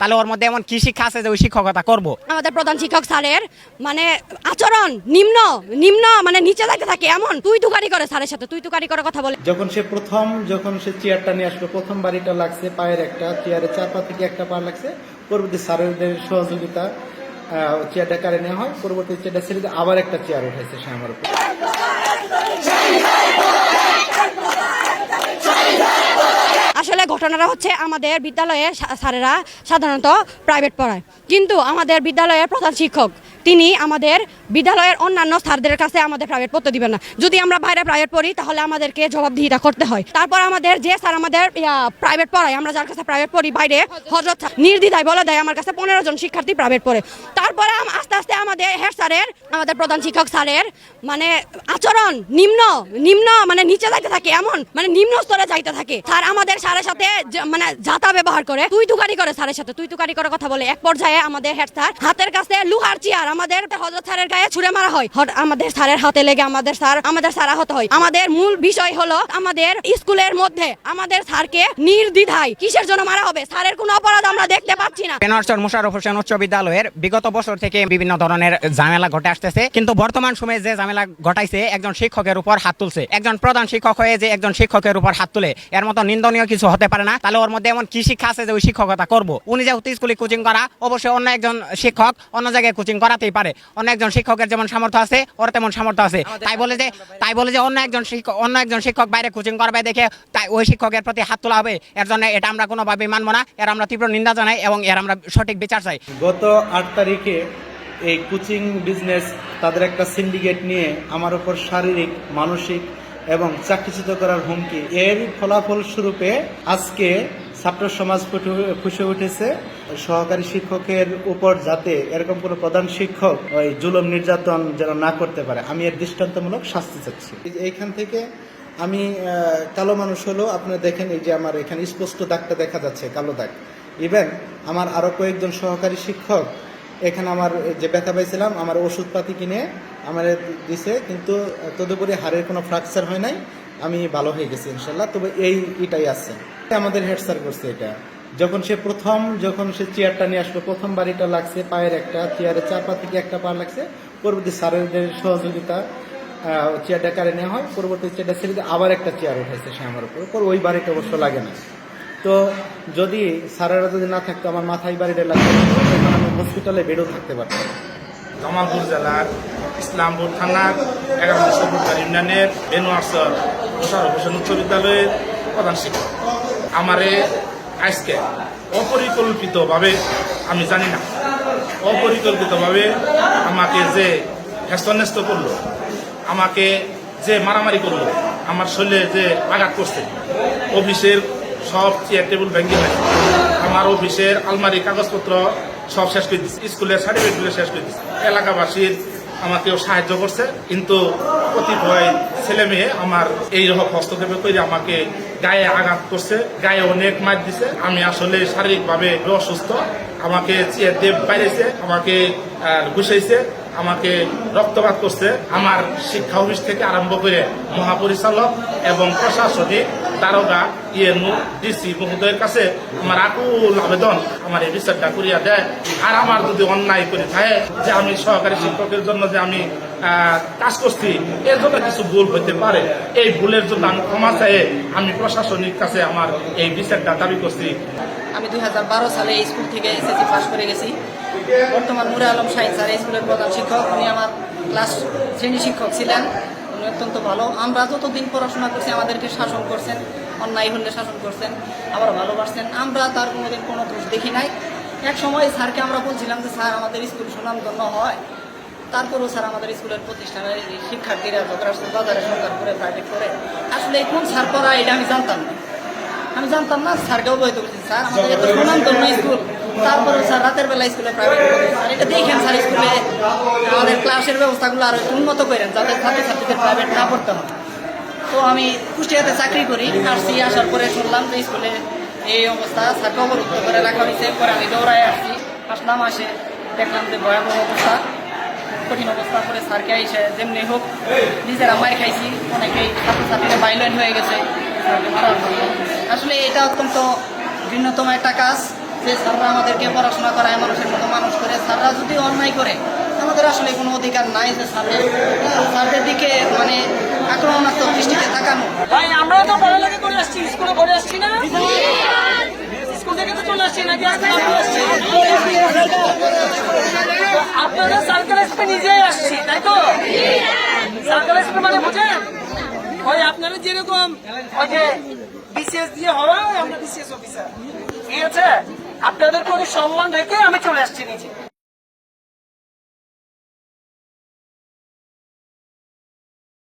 তাহলে ওর মধ্যে এমন কি শিক্ষা আছে যে ওই শিক্ষকতা করব? আমাদের প্রধান শিক্ষক স্যারের মানে আচরণ নিম্ন নিম্ন মানে নিচে যাইতে থাকে এমন। তুই তুকারি করে স্যারের সাথে তুই তুকারি করে কথা বলে। যখন সে প্রথম যখন সে চেয়ারটা নিয়ে আসলো প্রথম বাড়িটা লাগছে পায়ের একটা চেয়ারে চার পা থেকে একটা পা লাগছে পরবর্তী স্যারেদের সহযোগিতা চেয়ারটা কারে নেওয়া হয় পরবর্তী চেয়ারটা ছেড়ে আবার একটা চেয়ার উঠেছে সে আমার উপর আসলে ঘটনাটা হচ্ছে আমাদের বিদ্যালয়ে স্যারেরা সাধারণত প্রাইভেট পড়ায়। কিন্তু আমাদের বিদ্যালয়ের প্রধান শিক্ষক তিনি আমাদের বিদ্যালয়ের অন্যান্য স্যারদের কাছে আমাদের প্রাইভেট পড়তে দিবেন না। যদি আমরা বাইরে প্রাইভেট পড়ি, তাহলে আমাদেরকে জবাবদিহিতা করতে হয়। তারপর আমাদের যে স্যার আমাদের প্রাইভেট পড়ায়, আমরা যার কাছে প্রাইভেট পড়ি, বাইরে হজরত নির্দ্বিধায় বলে দেয়, আমার কাছে পনেরো জন শিক্ষার্থী প্রাইভেট পড়ে। তারপরে আস্তে আস্তে আমাদের হেড স্যারের, আমাদের প্রধান শিক্ষক স্যারের মানে আচরণ, নিম্ন নিম্ন মানে নিচে যাইতে থাকে, এমন মানে নিম্ন স্তরে যাইতে থাকে। স্যার আমাদের স্যারের সাথে মানে যাতা ব্যবহার করে, তুই তুকারি করে স্যারের সাথে, তুই তুকারি করে কথা বলে। এক পর্যায়ে আমাদের হেড স্যার হাতের কাছে লোহার চেয়ার আমাদের হজরত স্যারের গায়ে ছুড়ে মারা হয়। আমাদের স্যারের হাতে লেগে আমাদের স্যার আমাদের স্যার আহত হয়। আমাদের মূল বিষয় হলো আমাদের স্কুলের মধ্যে আমাদের স্যারকে নির্দ্বিধায় কিসের জন্য মারা হবে? স্যারের কোনো অপরাধ আমরা দেখতে পাচ্ছি না। পেনারচর মোশারফ হোসেন উচ্চ বিদ্যালয়ের বিগত বছর থেকে বিভিন্ন ধরনের ঝামেলা ঘটে আসতেছে। কিন্তু বর্তমান সময়ে যে ঝামেলা ঘটাইছে, একজন শিক্ষকের উপর হাত তুলছে। একজন প্রধান শিক্ষক হয়ে যে একজন শিক্ষকের উপর হাত তুলে, এর মতো নিন্দনীয় কিছু হতে পারে না। তাহলে ওর মধ্যে এমন কি শিক্ষা আছে যে ওই শিক্ষকতা করব? উনি যেহেতু স্কুলে কোচিং করা, অবশ্যই অন্য একজন শিক্ষক অন্য জায়গায় কোচিং করাতেই পারে। অন্য একজন শিক্ষকের যেমন সামর্থ্য আছে ওর তেমন সামর্থ্য আছে। তাই বলে যে তাই বলে যে অন্য একজন শিক্ষক অন্য একজন শিক্ষক বাইরে কোচিং করবে দেখে তাই ওই শিক্ষকের প্রতি হাত তোলা হবে। এর জন্য এটা আমরা কোনোভাবেই মানবো না। এর আমরা তীব্র নিন্দা জানাই এবং এর আমরা সঠিক বিচার চাই। গত আট তারিখে এই কোচিং বিজনেস তাদের একটা সিন্ডিকেট নিয়ে আমার উপর শারীরিক মানসিক এবং চাকরিচ্যুত করার হুমকি এর ফলাফল স্বরূপে আজকে ছাত্র সমাজ ফুসে উঠেছে। সহকারী শিক্ষকের উপর যাতে এরকম কোনো প্রধান শিক্ষক ওই জুলম নির্যাতন যেন না করতে পারে, আমি এর দৃষ্টান্তমূলক শাস্তি চাচ্ছি। এইখান থেকে আমি কালো মানুষ হলেও আপনারা দেখেন এই যে আমার এখানে স্পষ্ট দাগটা দেখা যাচ্ছে, কালো দাগ। ইভেন আমার আরও কয়েকজন সহকারী শিক্ষক, এখানে আমার যে ব্যথা পাইছিলাম, আমার ওষুধপাতি কিনে আমার দিছে, কিন্তু তদুপরি হাড়ের কোনো ফ্র্যাকচার হয় নাই, আমি ভালো হয়ে গেছি ইনশাল্লাহ, তবে এই এটাই আছে। আমাদের হেড স্যার করছে এটা। যখন সে প্রথম, যখন সে চেয়ারটা নিয়ে আসলো, প্রথম বাড়িটা লাগছে, পায়ের একটা চেয়ারে চার পা থেকে একটা পা লাগছে। পরবর্তী স্যারেদের সহযোগিতা চেয়ারটা কারে নেওয়া হয়, পরবর্তী চেয়ারটা ছেড়ে আবার একটা চেয়ার উঠেছে সে আমার উপর। পর ওই বাড়িটা অবশ্য লাগে না। তো যদি স্যারেরা যদি না থাকতো, আমার মাথায় বাড়িটা লাগতো আমি হসপিটালে বেডও থাকতে পারতাম। জামালপুর জেলার ইসলামপুর থানার এগারো ইউনিয়নের বেনুয়ারসর মোশারফ হোসেন উচ্চ বিদ্যালয়ের প্রধান শিক্ষক। আমারে আজকে অপরিকল্পিতভাবে, আমি জানি না, অপরিকল্পিতভাবে আমাকে যে হেস্তনেস্ত করল, আমাকে যে মারামারি করল, আমার শরীরে যে আঘাত করছে, অফিসের সব চেয়ার টেবিল ভেঙে হয় আমার অফিসের আলমারি, কাগজপত্র সব শেষ করে দিচ্ছে স্কুলের সার্টিফিকেটগুলো শেষ করে দিচ্ছে এলাকাবাসীর আমাকেও সাহায্য করছে। কিন্তু কতিপয় ছেলে মেয়ে আমার এই রকম হস্তক্ষেপে করে আমাকে গায়ে আঘাত করছে, গায়ে অনেক মার দিছে। আমি আসলে শারীরিকভাবে অসুস্থ। আমাকে চেয়ার দিয়ে বাইরেছে, আমাকে ঘুষাইছে, আমাকে রক্তপাত করছে। আমার শিক্ষা অফিস থেকে আরম্ভ করে মহাপরিচালক এবং প্রশাসনিক দারোগা ইএনউ ডিসি মহোদয়ের কাছে আমার আকুল আবেদন, আমার এই বিচারটা করিয়া দেয়। আর আমার যদি অন্যায় করে থাকে, যে আমি সহকারী শিক্ষকের জন্য যে আমি কাজ করছি, এর জন্য কিছু ভুল হতে পারে। এই ভুলের জন্য আমি ক্ষমা চাই আমি প্রশাসনিক কাছে আমার এই বিচারটা দাবি করছি। আমি দুই হাজার বারো সালে এই স্কুল থেকে এসএসসি পাস করে গেছি। বর্তমান মুরে আলম শাহিন স্যার স্কুলের প্রধান শিক্ষক। উনি আমার ক্লাস শ্রেণি শিক্ষক ছিলেন। অত্যন্ত ভালো। আমরা যতদিন পড়াশোনা করছি, আমাদেরকে শাসন করছেন, অন্যায় হলে শাসন করছেন আবার ভালোবাসছেন। আমরা তার কোনোদিন কোনো দোষ দেখি নাই। এক সময় স্যারকে আমরা বলছিলাম যে, স্যার, আমাদের স্কুল সুনামধন্য হয়। তারপরেও স্যার আমাদের স্কুলের প্রতিষ্ঠানের শিক্ষার্থীরা যুক্তরাষ্ট্র বাজারে সরকার করে প্রাইভেট করে। আসলে কোন স্যার পড়া, এটা আমি জানতাম না। আমি জানতাম না স্যারকে অবহিত করছি স্যার, আমাদের এত সুনামধন্য স্কুল। তারপরে স্যার, রাতের বেলা স্কুলে প্রাইভেট স্যার দেখেন স্যার, স্কুলে আমাদের ক্লাসের ব্যবস্থাগুলো আরও উন্নত করেন, যাতে ছাত্রছাত্রীদের প্রাইভেট না পড়তে হয় তো আমি কুষ্টিয়াতে চাকরি করি, আসছি, আসার পরে শুনলাম যে স্কুলে এই অবস্থা, স্যারকে অবরুদ্ধ করে রাখা হয়েছে, পরে আমি দৌড়ায় আসছি আসলাম আসে দেখলাম যে ভয়াবহ অবস্থা, কঠিন অবস্থা করে স্যারকে এসে যেমনি হোক, নিজেরা মার খাইছি, অনেকেই ছাত্রছাত্রীরা বাইলেন হয়ে গেছে। আসলে এটা অত্যন্ত ভিন্নতম একটা কাজ যে স্যাররা আমাদেরকে পড়াশোনা করায়, মানুষের মতো মানুষ করে, স্যাররা যদি অন্যায় করে, আমাদের আসলে কোনো অধিকার নাই যে স্যারদের স্যারদের দিকে মানে আক্রমণাত্মক দৃষ্টিতে তাকানো। ভাই আমরা তো পড়ালেখা করে আসছি, স্কুলে পড়ে আসছি না? স্কুল থেকে তো চলে আসছি, নাকি আপনারা সার্কেল স্পে নিজেই আসছি, তাই তো? সার্কেল মানে বুঝেন? ওই আপনারা যেরকম, ওই যে বিসিএস দিয়ে হবে, আমরা বিসিএস অফিসার ঠিক আছে? আপনাদের কোনো সম্মান রেখে আমি চলে আসছি নিচে।